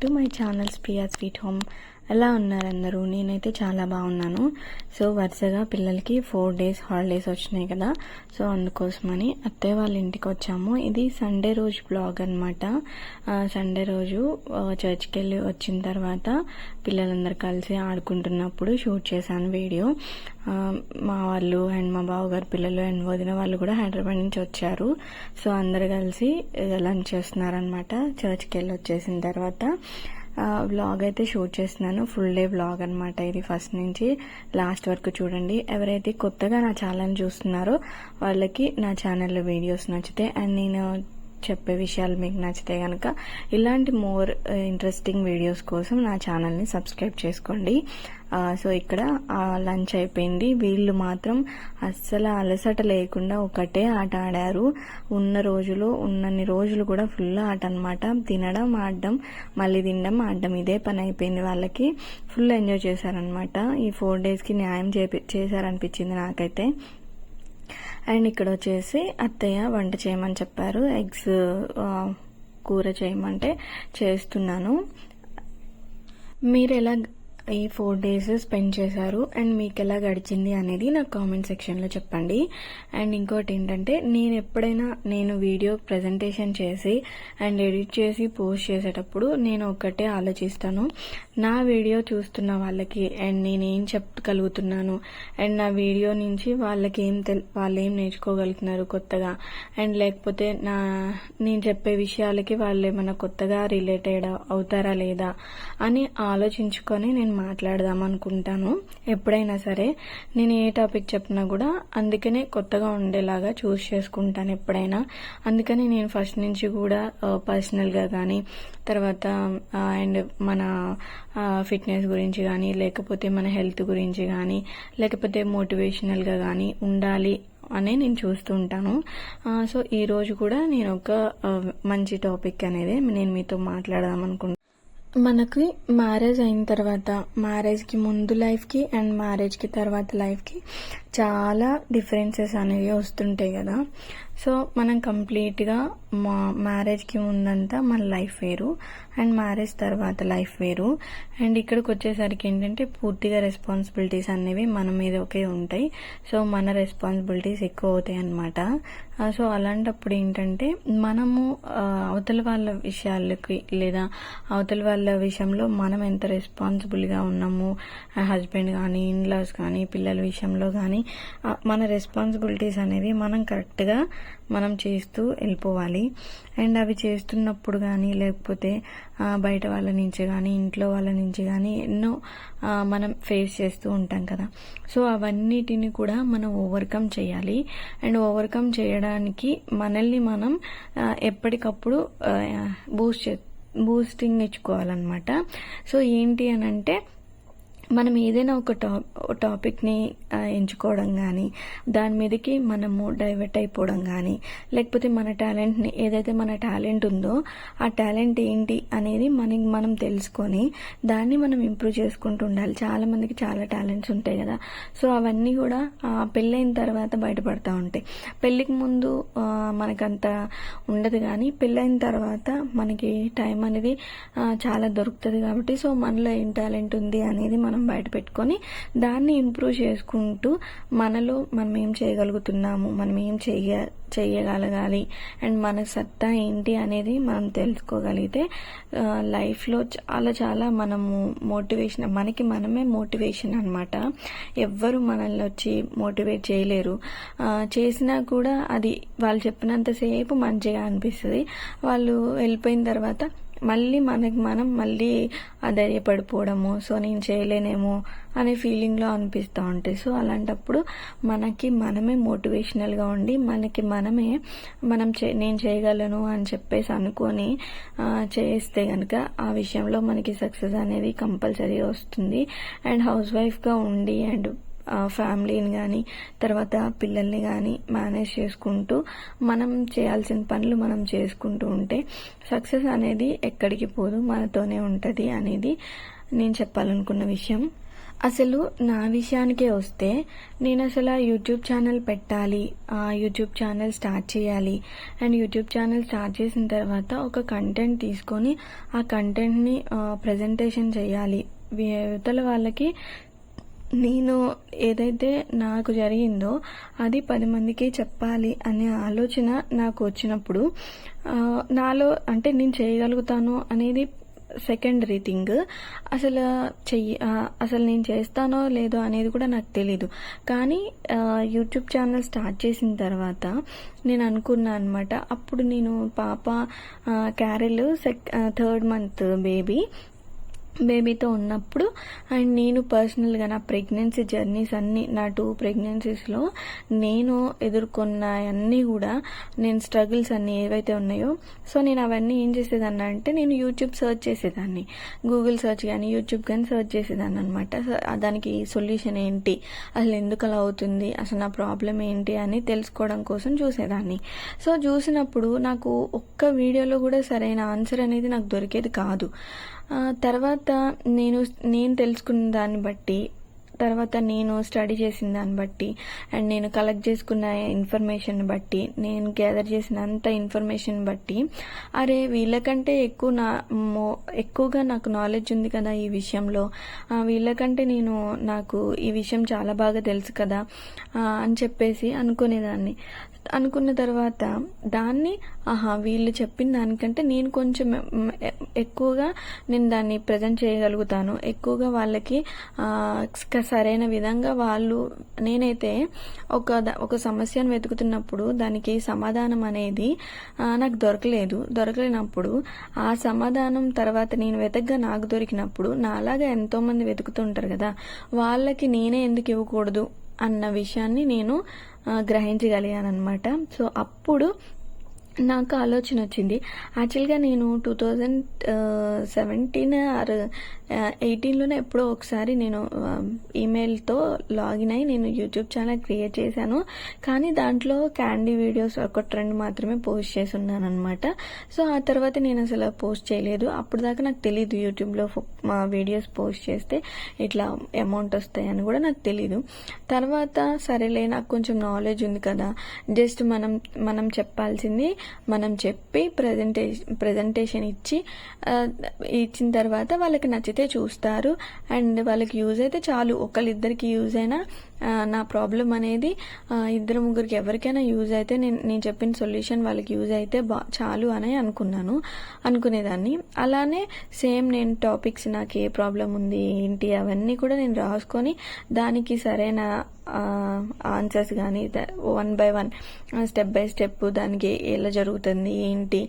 to my channel Priya sweet home ఎలా ఉన్నారు అందరూ? నేనైతే చాలా బాగున్నాను. సో వరుసగా పిల్లలకి ఫోర్ డేస్ హాలిడేస్ వచ్చినాయి కదా. సో అందుకోసమని అత్తయ్య వాళ్ళ ఇంటికి వచ్చాము. ఇది సండే రోజు బ్లాగ్ అనమాట సండే రోజు చర్చ్కి వెళ్ళి వచ్చిన తర్వాత పిల్లలందరూ కలిసి ఆడుకుంటున్నప్పుడు షూట్ చేశాను వీడియో. మా వాళ్ళు అండ్ మా బావగారు పిల్లలు అండ్ వదిన వాళ్ళు కూడా హైదరాబాద్ నుంచి వచ్చారు. సో అందరు కలిసి లంచ్ చేస్తున్నారనమాట చర్చ్కి వెళ్ళి వచ్చేసిన తర్వాత. వ్లాగ్ అయితే షూట్ చేస్తున్నాను. ఫుల్ డే వ్లాగ్ అనమాట ఇది ఫస్ట్ నుంచి. లాస్ట్ వరకు చూడండి. ఎవరైతే కొత్తగా నా ఛానల్ చూస్తున్నారో వాళ్ళకి నా ఛానల్లో వీడియోస్ నచ్చితే అండ్ నేను చెప్పే విషయాలు మీకు నచ్చితే కనుక ఇలాంటి మోర్ ఇంట్రెస్టింగ్ వీడియోస్ కోసం నా ఛానల్ని సబ్స్క్రైబ్ చేసుకోండి. సో ఇక్కడ లంచ్ అయిపోయింది. వీళ్ళు మాత్రం అస్సలు అలసట లేకుండా ఒకటే ఆట ఆడారు. ఉన్న రోజులు ఉన్నన్ని రోజులు కూడా ఫుల్ ఆట అనమాట తినడం ఆడడం మళ్ళీ తినడం ఆడడం ఇదే పని అయిపోయింది వాళ్ళకి. ఫుల్ ఎంజాయ్ చేశారనమాట ఈ ఫోర్ డేస్కి న్యాయం చేపి చేశారనిపించింది నాకైతే. అండ్ ఇక్కడ వచ్చేసి అత్తయ్య వంట చేయమని చెప్పారు. ఎగ్స్ కూర చేయమంటే చేస్తున్నాను. మీరు ఎలా ఈ ఫోర్ డేస్ స్పెండ్ చేశారు. అండ్ మీకు ఎలా గడిచింది అనేది నాకు కామెంట్ సెక్షన్లో చెప్పండి. అండ్ ఇంకోటి ఏంటంటే నేను ఎప్పుడైనా నేను వీడియో ప్రజెంటేషన్ చేసి అండ్ ఎడిట్ చేసి పోస్ట్ చేసేటప్పుడు నేను ఒక్కటే ఆలోచిస్తాను. నా వీడియో చూస్తున్న వాళ్ళకి అండ్ నేను ఏం చెప్పగలుగుతున్నాను? అండ్ నా వీడియో నుంచి వాళ్ళకి ఏం తెల్ వాళ్ళు ఏం నేర్చుకోగలుగుతున్నారు కొత్తగా? అండ్ లేకపోతే నా నేను చెప్పే విషయాలకి వాళ్ళు ఏమైనా కొత్తగా రిలేటెడ్ అవుతారా లేదా? అని ఆలోచించుకొని నేను మాట్లాడదాం అనుకుంటాను. ఎప్పుడైనా సరే నేను ఏ టాపిక్ చెప్పినా కూడా అందుకనే కొత్తగా ఉండేలాగా చూస్ చేసుకుంటాను ఎప్పుడైనా. అందుకని నేను ఫస్ట్ నుంచి కూడా పర్సనల్గా కానీ తర్వాత అండ్ మన ఫిట్నెస్ గురించి కానీ లేకపోతే మన హెల్త్ గురించి కానీ లేకపోతే మోటివేషనల్గా కానీ ఉండాలి అనే నేను చూస్తూ ఉంటాను. సో ఈరోజు కూడా నేను ఒక మంచి టాపిక్ అనేది నేను మీతో మాట్లాడదాం అనుకుంటున్నాను. మనకి మ్యారేజ్ అయిన తర్వాత మ్యారేజ్కి ముందు లైఫ్కి అండ్ మ్యారేజ్కి తర్వాత లైఫ్కి చాలా డిఫరెన్సెస్ అనేవి వస్తుంటాయి కదా. సో మనం కంప్లీట్గా మా మ్యారేజ్కి ముందంతా మన లైఫ్ వేరు అండ్ మ్యారేజ్ తర్వాత లైఫ్ వేరు. అండ్ ఇక్కడికి వచ్చేసరికి ఏంటంటే పూర్తిగా రెస్పాన్సిబిలిటీస్ అనేవి మన మీద ఒకే ఉంటాయి. సో మన రెస్పాన్సిబిలిటీస్ ఎక్కువ అవుతాయి అన్నమాట. సో అలాంటప్పుడు ఏంటంటే మనము అవతల వాళ్ళ విషయాలకి లేదా అవతల వాళ్ళ విషయంలో మనం ఎంత రెస్పాన్సిబుల్గా ఉన్నాము హస్బెండ్ కానీ ఇన్లాస్ కానీ పిల్లల విషయంలో కానీ మన రెస్పాన్సిబిలిటీస్ అనేవి మనం కరెక్ట్గా మనం చేస్తూ వెళ్ళిపోవాలి. అండ్ అవి చేస్తున్నప్పుడు కానీ లేకపోతే బయట వాళ్ళ నుంచి కానీ ఇంట్లో వాళ్ళ నుంచి కానీ ఎన్నో మనం ఫేస్ చేస్తూ ఉంటాం కదా. సో అవన్నిటిని కూడా మనం ఓవర్కమ్ చేయాలి. అండ్ ఓవర్కమ్ చేయడానికి మనల్ని మనం ఎప్పటికప్పుడు బూస్ట్ చే బూస్టింగ్ ఇచ్చుకోవాలన్నమాట. సో ఏంటి అని అంటే మనం ఏదైనా ఒక టా టాపిక్ని ఎంచుకోవడం కానీ దాని మీదకి మనము డైవర్ట్ అయిపోవడం కానీ లేకపోతే మన టాలెంట్ని ఏదైతే మన టాలెంట్ ఉందో ఆ టాలెంట్ ఏంటి అనేది మనకి మనం తెలుసుకొని దాన్ని మనం ఇంప్రూవ్ చేసుకుంటూ ఉండాలి. చాలామందికి చాలా టాలెంట్స్ ఉంటాయి కదా. సో అవన్నీ కూడా ఆ, పెళ్ళైన తర్వాత బయటపడతా ఉంటాయి. పెళ్ళికి ముందు మనకంత ఉండదు కానీ పెళ్ళైన తర్వాత మనకి టైం అనేది చాలా దొరుకుతుంది కాబట్టి సో మనలో ఏం టాలెంట్ ఉంది అనేది మనం బయట పెట్టుకొని దాన్ని ఇంప్రూవ్ చేసుకుంటూ మనలో మనం ఏం చేయగలుగుతున్నాము మనం ఏం చేయ చేయగలగాలి అండ్ మన సత్తా ఏంటి అనేది మనం తెలుసుకోగలిగితే లైఫ్లో చాలా చాలా మనము మోటివేషన్ మనకి మనమే మోటివేషన్ అనమాట ఎవ్వరు మనల్ని వచ్చి మోటివేట్ చేయలేరు. చేసినా కూడా అది వాళ్ళు చెప్పినంతసేపు మంచిగా అనిపిస్తుంది. వాళ్ళు వెళ్ళిపోయిన తర్వాత మళ్ళీ మనకి మనం మళ్ళీ అధైర్యపడిపోవడము సో నేను చేయలేనేమో అనే ఫీలింగ్లో అనిపిస్తూ ఉంటాయి సో అలాంటప్పుడు మనకి మనమే మోటివేషనల్గా ఉండి మనకి మనమే మనం చే నేను చేయగలను అని చెప్పేసి అనుకొని చేస్తే కనుక ఆ విషయంలో మనకి సక్సెస్ అనేది కంపల్సరీగా వస్తుంది. అండ్ హౌస్ వైఫ్గా ఉండి అండ్ ఫ్యామిలీని కానీ తర్వాత పిల్లల్ని కానీ మేనేజ్ చేసుకుంటూ మనం చేయాల్సిన పనులు మనం చేసుకుంటూ ఉంటే సక్సెస్ అనేది ఎక్కడికి పోదు మనతోనే ఉంటుంది అనేది నేను చెప్పాలనుకున్న విషయం. అసలు నా విషయానికే వస్తే నేను అసలు యూట్యూబ్ ఛానల్ పెట్టాలి ఆ యూట్యూబ్ ఛానల్ స్టార్ట్ చేయాలి అండ్ యూట్యూబ్ ఛానల్ స్టార్ట్ చేసిన తర్వాత ఒక కంటెంట్ తీసుకొని ఆ కంటెంట్ని ప్రజెంటేషన్ చేయాలి. యువతల వాళ్ళకి నేను ఏదైతే నాకు జరిగిందో అది పది మందికి చెప్పాలి అనే ఆలోచన నాకు వచ్చినప్పుడు నాలో అంటే నేను చేయగలుగుతాను అనేది సెకండరీ థింగ్ అసలు చెయ్యి అసలు నేను చేస్తానో లేదో అనేది కూడా నాకు తెలీదు. కానీ యూట్యూబ్ ఛానల్ స్టార్ట్ చేసిన తర్వాత నేను అనుకున్నా అనమాట అప్పుడు నేను పాప క్యారెల్ సెక్ థర్డ్ మంత్ బేబీ బేబీతో ఉన్నప్పుడు అండ్ నేను పర్సనల్గా నా ప్రెగ్నెన్సీ జర్నీస్ అన్నీ నా టూ ప్రెగ్నెన్సీస్లో నేను ఎదుర్కొన్న అన్నీ కూడా నేను స్ట్రగుల్స్ అన్నీ ఏవైతే ఉన్నాయో సో నేను అవన్నీ ఏం చేసేదాన్ని అంటే నేను యూట్యూబ్ సర్చ్ చేసేదాన్ని. గూగుల్ సర్చ్ కానీ యూట్యూబ్ కానీ సర్చ్ చేసేదాన్ని అనమాట దానికి సొల్యూషన్ ఏంటి? అసలు ఎందుకు అలా అవుతుంది? అసలు నా ప్రాబ్లం ఏంటి? అని తెలుసుకోవడం కోసం చూసేదాన్ని. సో చూసినప్పుడు నాకు ఒక్క వీడియోలో కూడా సరైన ఆన్సర్ అనేది నాకు దొరికేది కాదు. తర్వాత నేను నేను తెలుసుకున్న దాన్ని బట్టి తర్వాత నేను స్టడీ చేసిన దాన్ని బట్టి అండ్ నేను కలెక్ట్ చేసుకున్న ఇన్ఫర్మేషన్ బట్టి నేను గ్యాదర్ చేసిన అంత ఇన్ఫర్మేషన్ బట్టి అరే వీళ్ళకంటే ఎక్కువ నా మో ఎక్కువగా నాకు నాలెడ్జ్ ఉంది కదా ఈ విషయంలో. వీళ్ళకంటే నేను నాకు ఈ విషయం చాలా బాగా తెలుసు కదా అని చెప్పేసి అనుకునేదాన్ని. అనుకున్న తర్వాత దాన్ని ఆహా వీళ్ళు చెప్పిన దానికంటే నేను కొంచెం ఎక్కువగా నేను దాన్ని ప్రజెంట్ చేయగలుగుతాను. ఎక్కువగా వాళ్ళకి సరైన విధంగా వాళ్ళు నేనైతే ఒక ఒక సమస్యను వెతుకుతున్నప్పుడు దానికి సమాధానం అనేది నాకు దొరకలేదు. దొరకలేనప్పుడు ఆ సమాధానం తర్వాత నేను వెతకగా నాకు దొరికినప్పుడు నాలాగా ఎంతోమంది వెతుకుతుంటారు కదా వాళ్ళకి నేనే ఎందుకు ఇవ్వకూడదు? అన్న విషయాన్ని నేను ఆ, గ్రహించగలిగాను అనమాట సో అప్పుడు నాకు ఆలోచన వచ్చింది. యాక్చువల్గా నేను టూ థౌజండ్ సెవెంటీన్ ఆర్ ఎయిటీన్లోనే ఎప్పుడో ఒకసారి నేను ఈమెయిల్తో లాగిన్ అయి నేను యూట్యూబ్ ఛానల్ క్రియేట్ చేశాను. కానీ దాంట్లో క్యాండీ వీడియోస్ ఒక ట్రెండ్ మాత్రమే పోస్ట్ చేసి ఉన్నాను అనమాట సో ఆ తర్వాత నేను అసలు పోస్ట్ చేయలేదు. అప్పుడు దాకా నాకు తెలియదు యూట్యూబ్లో మా వీడియోస్ పోస్ట్ చేస్తే ఇట్లా అమౌంట్ వస్తాయని కూడా నాకు తెలీదు. తర్వాత సరేలే నాకు కొంచెం నాలెడ్జ్ ఉంది కదా. జస్ట్ మనం మనం చెప్పాల్సింది మనం చెప్పి ప్రజెంటేషన్ ప్రజెంటేషన్ ఇచ్చి ఇచ్చిన తర్వాత వాళ్ళకి అయితే చూస్తారు. అండ్ వాళ్ళకి యూజ్ అయితే చాలు. ఒకళ్ళిద్దరికి యూజ్ అయినా నా ప్రాబ్లం అనేది ఇద్దరు ముగ్గురికి ఎవరికైనా యూజ్ అయితే నేను నేను చెప్పిన సొల్యూషన్ వాళ్ళకి యూజ్ అయితే బా చాలు అని అనుకున్నాను అనుకునేదాన్ని. అలానే సేమ్ నేను టాపిక్స్ నాకు ఏ ప్రాబ్లం ఉంది ఏంటి అవన్నీ కూడా నేను రాసుకొని దానికి సరైన ఆన్సర్స్ కానీ one by one step by step దానికి ఎలా జరుగుతుంది ఏంటి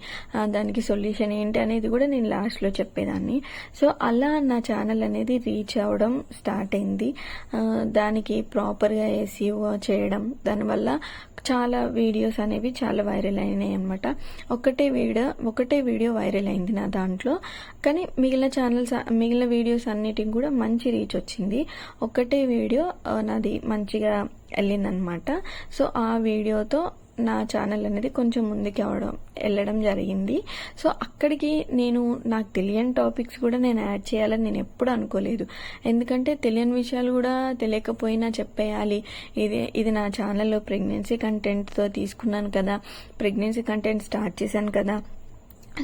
దానికి సొల్యూషన్ ఏంటి అనేది కూడా నేను లాస్ట్లో చెప్పేదాన్ని. సో అలా నా ఛానల్ అనేది రీచ్ అవ్వడం స్టార్ట్ అయింది. దానికి ప్రా ప్రాపర్గా ఎస్ఈఓ చేయడం దానివల్ల చాలా వీడియోస్ అనేవి చాలా వైరల్ అయినాయి అనమాట ఒకటే వీడియో ఒకటే వీడియో వైరల్ అయింది నా దాంట్లో. కానీ మిగిలిన ఛానల్స్ మిగిలిన వీడియోస్ అన్నిటికి కూడా మంచి రీచ్ వచ్చింది. ఒకటే వీడియో నాది మంచిగా వెళ్ళిందనమాట సో ఆ వీడియోతో నా ఛానల్ అనేది కొంచెం ముందుకు అవడం వెళ్ళడం జరిగింది. సో అక్కడికి నేను నాకు తెలియని టాపిక్స్ కూడా నేను యాడ్ చేయాలని నేను ఎప్పుడు అనుకోలేదు. ఎందుకంటే తెలియని విషయాలు కూడా తెలియకపోయినా చెప్పేయాలి. ఇది ఇది నా ఛానల్లో ప్రెగ్నెన్సీ కంటెంట్తో తీసుకున్నాను కదా. ప్రెగ్నెన్సీ కంటెంట్ స్టార్ట్ చేశాను కదా.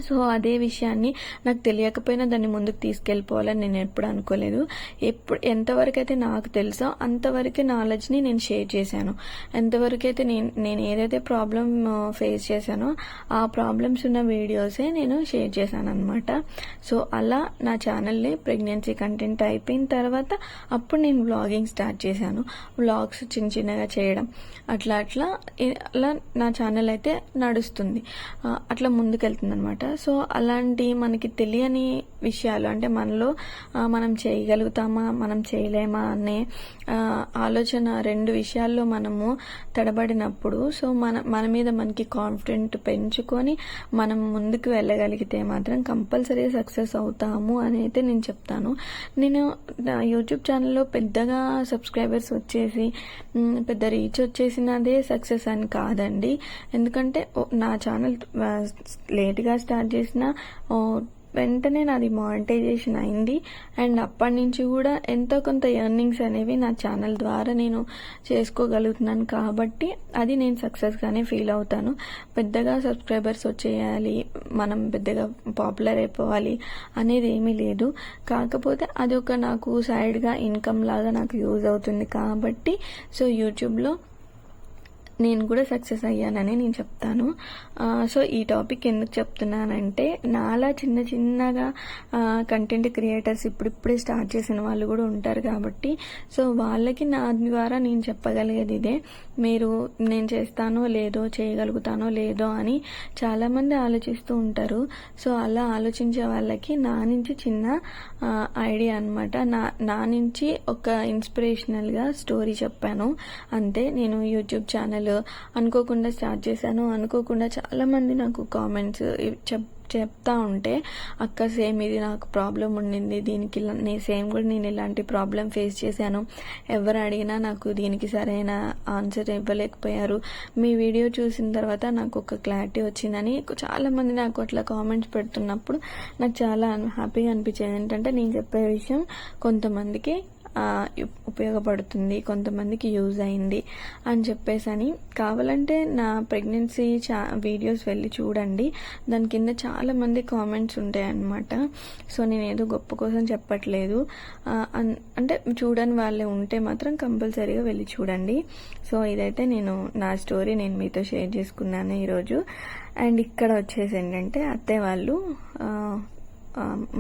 సో అదే విషయాన్ని నాకు తెలియకపోయినా దాన్ని ముందుకు తీసుకెళ్ళిపోవాలని నేను ఎప్పుడు అనుకోలేదు. ఎప్పుడు ఎంతవరకు అయితే నాకు తెలుసో అంతవరకే నాలెడ్జ్ని నేను షేర్ చేశాను. ఎంతవరకు అయితే నేను నేను ఏదైతే ప్రాబ్లం ఫేస్ చేశానో ఆ ప్రాబ్లమ్స్ ఉన్న వీడియోసే నేను షేర్ చేశాను అనమాట సో అలా నా ఛానల్ని ప్రెగ్నెన్సీ కంటెంట్ అయిపోయిన తర్వాత అప్పుడు నేను వ్లాగింగ్ స్టార్ట్ చేశాను. వ్లాగ్స్ చిన్న చిన్నగా చేయడం. అట్లా అట్లా అలా నా ఛానల్ అయితే నడుస్తుంది. అట్లా ముందుకెళ్తుంది అనమాట సో అలాంటి మనకి తెలియని విషయాలు అంటే మనలో మనం చేయగలుగుతామా మనం చేయలేమా అనే ఆలోచన రెండు విషయాల్లో మనము తడబడినప్పుడు సో మన మన మీద మనకి కాన్ఫిడెంట్ పెంచుకొని మనం ముందుకు వెళ్ళగలిగితే మాత్రం కంపల్సరీ సక్సెస్ అవుతాము అని అయితే నేను చెప్తాను. నేను నా యూట్యూబ్ ఛానల్లో పెద్దగా సబ్స్క్రైబర్స్ వచ్చేసి పెద్ద రీచ్ వచ్చేసినదే సక్సెస్ అని కాదండి. ఎందుకంటే నా ఛానల్ లేట్గా స్టార్ట్ చేసిన వెంటనే నాది మానిటైజేషన్ అయింది. అండ్ అప్పటి నుంచి కూడా ఎంతో కొంత ఎర్నింగ్స్ అనేవి నా ఛానల్ ద్వారా నేను చేసుకోగలుగుతున్నాను కాబట్టి అది నేను సక్సెస్గానే ఫీల్ అవుతాను. పెద్దగా సబ్స్క్రైబర్స్ వచ్చేయాలి మనం పెద్దగా పాపులర్ అయిపోవాలి అనేది ఏమీ లేదు. కాకపోతే అది ఒక నాకు సైడ్గా ఇన్కమ్ లాగా నాకు యూజ్ అవుతుంది కాబట్టి సో యూట్యూబ్లో నేను కూడా సక్సెస్ అయ్యానని నేను చెప్తాను. సో ఈ టాపిక్ ఎందుకు చెప్తున్నానంటే నాలా చిన్న చిన్నగా కంటెంట్ క్రియేటర్స్ ఇప్పుడిప్పుడే స్టార్ట్ చేసిన వాళ్ళు కూడా ఉంటారు కాబట్టి సో వాళ్ళకి నా ద్వారా నేను చెప్పగలిగేది ఇదే. మీరు నేను చేస్తానో లేదో చేయగలుగుతానో లేదో అని చాలామంది ఆలోచిస్తూ ఉంటారు. సో అలా ఆలోచించే వాళ్ళకి నా నుంచి చిన్న ఐడియా అనమాట నా నా నుంచి ఒక ఇన్స్పిరేషనల్గా స్టోరీ చెప్పాను. అంతే నేను యూట్యూబ్ ఛానల్ అనుకోకుండా స్టార్ట్ చేశాను. అనుకోకుండా చాలామంది నాకు కామెంట్స్ చెప్ చెప్తా ఉంటే అక్క సేమ్ ఇది నాకు ప్రాబ్లం ఉండింది. దీనికి నేను సేమ్ కూడా నేను ఇలాంటి ప్రాబ్లం ఫేస్ చేశాను. ఎవరు అడిగినా నాకు దీనికి సరైన ఆన్సర్ ఇవ్వలేకపోయారు. మీ వీడియో చూసిన తర్వాత నాకు ఒక క్లారిటీ వచ్చిందని చాలామంది నాకు అట్లా కామెంట్స్ పెడుతున్నప్పుడు నాకు చాలా హ్యాపీగా అనిపించేది. ఏంటంటే నేను చెప్పే విషయం కొంతమందికి ఉపయోగపడుతుంది కొంతమందికి యూజ్ అయింది అని చెప్పేసి కావాలంటే నా ప్రెగ్నెన్సీ చా వీడియోస్ వెళ్ళి చూడండి. దాని కింద చాలా మంది కామెంట్స్ ఉంటాయన్నమాట. సో నేను ఏదో గొప్ప కోసం చెప్పట్లేదు. అన్- అంటే చూడని వాళ్ళే ఉంటే మాత్రం కంపల్సరీగా వెళ్ళి చూడండి. సో ఇదైతే నేను నా స్టోరీ నేను మీతో షేర్ చేసుకున్నాను ఈరోజు. అండ్ ఇక్కడ వచ్చేసి ఏంటంటే అత్తయ్య వాళ్ళు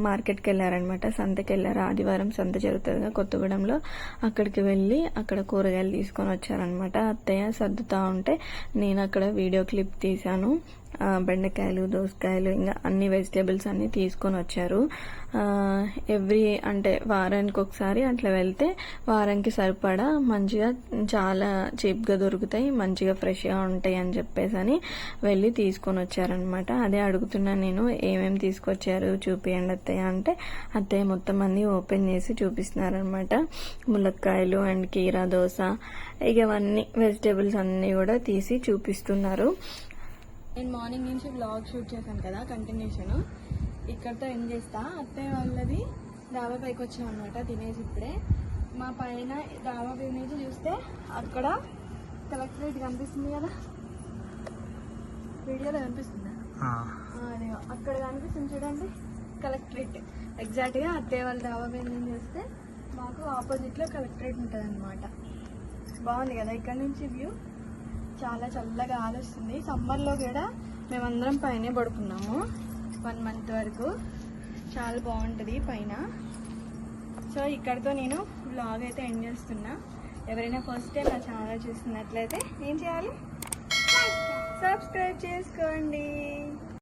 మార్కెట్కి వెళ్ళారనమాట సంతకి వెళ్ళారు ఆదివారం సంత జరుగుతుందిగా కొత్తగూడెంలో. అక్కడికి వెళ్ళి అక్కడ కూరగాయలు తీసుకొని వచ్చారనమాట అత్తయ్య సర్దుతా ఉంటే నేను అక్కడ వీడియో క్లిప్ తీశాను. బెండకాయలు దోసకాయలు ఇంకా అన్ని వెజిటేబుల్స్ అన్ని తీసుకొని వచ్చారు. ఎవ్రీ అంటే వారానికి ఒకసారి అట్లా వెళ్తే వారానికి సరిపడా మంచిగా చాలా చీప్గా దొరుకుతాయి మంచిగా ఫ్రెష్గా ఉంటాయి అని చెప్పేసి అని వెళ్ళి తీసుకొని వచ్చారనమాట అదే అడుగుతున్నా నేను ఏమేమి తీసుకొచ్చారు చూపియండి అత్తయ్య అంటే అత్తయ్య మొత్తం అన్నీ ఓపెన్ చేసి చూపిస్తున్నారనమాట ములక్కాయలు అండ్ కీరా దోశ ఇక అవన్నీ వెజిటేబుల్స్ అన్నీ కూడా తీసి చూపిస్తున్నారు. నేను మార్నింగ్ నుంచి బ్లాగ్ షూట్ చేశాను కదా కంటిన్యూషన్ ఇక్కడతో ఎండ్ చేస్తా. అత్తయ్య వాళ్ళది డాబా పైకి వచ్చాం అనమాట తినేసి ఇప్పుడే. మా పైన డాబా పై నుంచి చూస్తే అక్కడ కలెక్టరేట్ కనిపిస్తుంది కదా. వీడియోలో కనిపిస్తుందా? అదే అక్కడ కనిపిస్తుంది చూడండి కలెక్టరేట్ ఎగ్జాక్ట్గా అత్తయ్య వాళ్ళ డాబా మీద నుంచి చూస్తే మాకు ఆపోజిట్లో కలెక్టరేట్ ఉంటుంది అనమాట బాగుంది కదా ఇక్కడ నుంచి వ్యూ చాలా చల్లగా ఆలోస్తుంది సమ్మర్లో కూడా మేమందరం పైనే పడుకున్నాము. వన్ మంత్ వరకు. చాలా బాగుంటుంది పైన. సో ఇక్కడితో నేను బ్లాగ్ అయితే ఎండ్ చేస్తున్నా. ఎవరైనా ఫస్ట్ టైం నా ఛానల్ చూస్తున్నట్లయితే ఏం చేయాలి? సబ్స్క్రైబ్ చేసుకోండి.